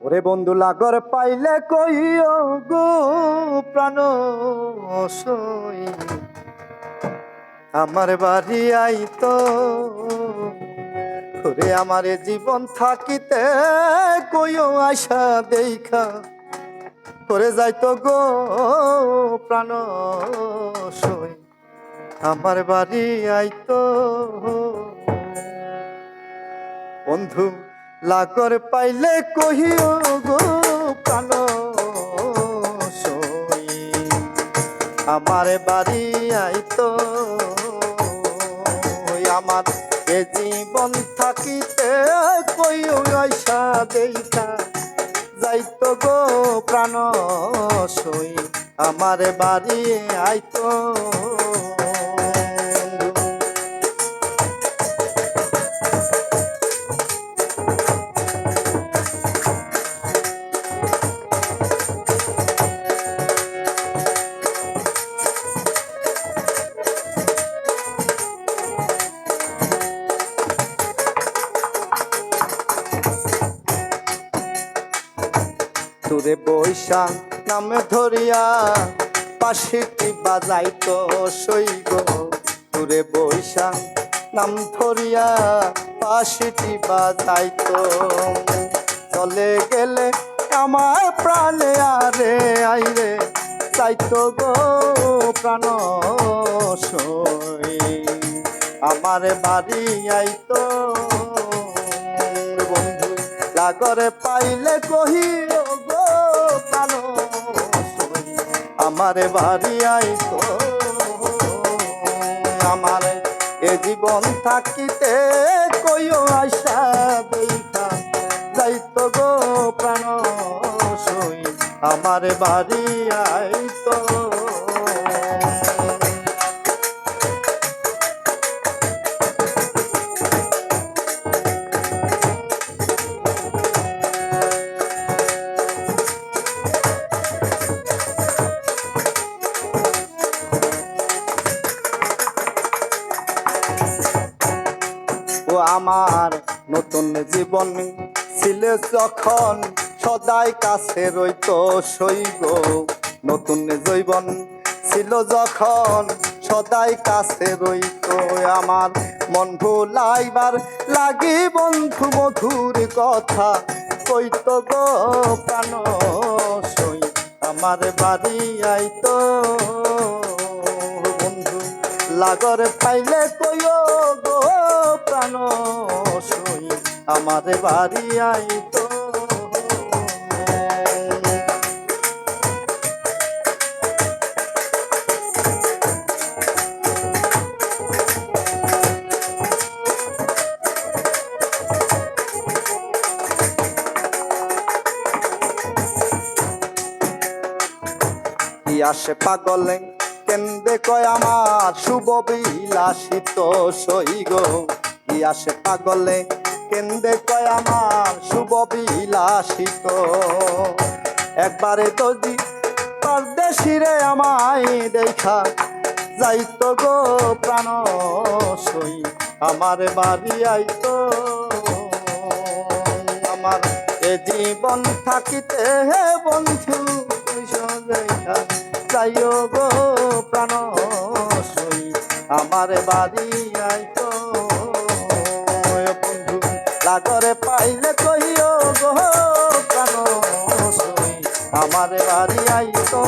ওরে বন্ধু লাগর পাইলে কইও গো প্রাণ সই আমার বাড়ি আইতো ওরে আমার জীবন থাকিতে কইও আশা দেখা করে যাইতো গো প্রাণ সই আমার বাড়ি আইতো। বন্ধু লাগর পাইলে কহিও গো প্রাণ আমার বাড়ি আইতো আমার এ জীবন থাকিতে কইও আইসা দেখা যাইতো গো প্রাণ সই, আমার বাড়ি আইতো দূরে বৈশাখ নামে ধরিয়া পাশিটি বাজাইতো সইগ দূরে বৈশাখ নাম ধরিয়া পাশিটি বাজাইতো। চলে গেলে আমার প্রাণে আরে, আইরে, চাইতো গো প্রাণ সই। আমার বাড়ি আইতো। বন্ধু, লাগরে পাইলে কহিও সই আমার বাড়ি আইতো আমার এ জীবন থাকিতে কইও আশা দেখা যাইতো গো প্রাণ সই, আমার বাড়ি আইতো আমার নতুন জীবন ছিল যখন সদাই কাছে রইতো সইগ নতুন জীবন ছিল যখন সদাই কাছে রইতো আমার। মন ভুলাইবার লাগি বন্ধু মধুর কথা কইতো গো প্রাণ সই। আমার বাড়ি আইত। বন্ধু, লাগর পাইলে কইও গো প্রাণ সই আমার বাড়ি আইতো কি আসে পাগলে? কেন্দে কয় আমার শুভ বিলাসিত সই গো? আসে পাগলে, কেন্দে কয় আমার শুভ বিলাসিত। একবারে যদি পরদেশিরে আমায় দেখা, যাইত গো প্রাণ সই, আমার বাড়ি আইত। আমার এ জীবন থাকিতে হে বন্ধু যাইও গো প্রাণ সই, আমার বাড়ি আইতো। লাগরে পাইলে কহিও, গো কানো আমার বাড়ি আইতো।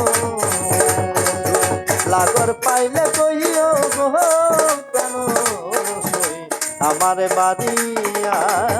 লাগর পাইলে কহিও, গো কানো আমার বাড়ি আইতো।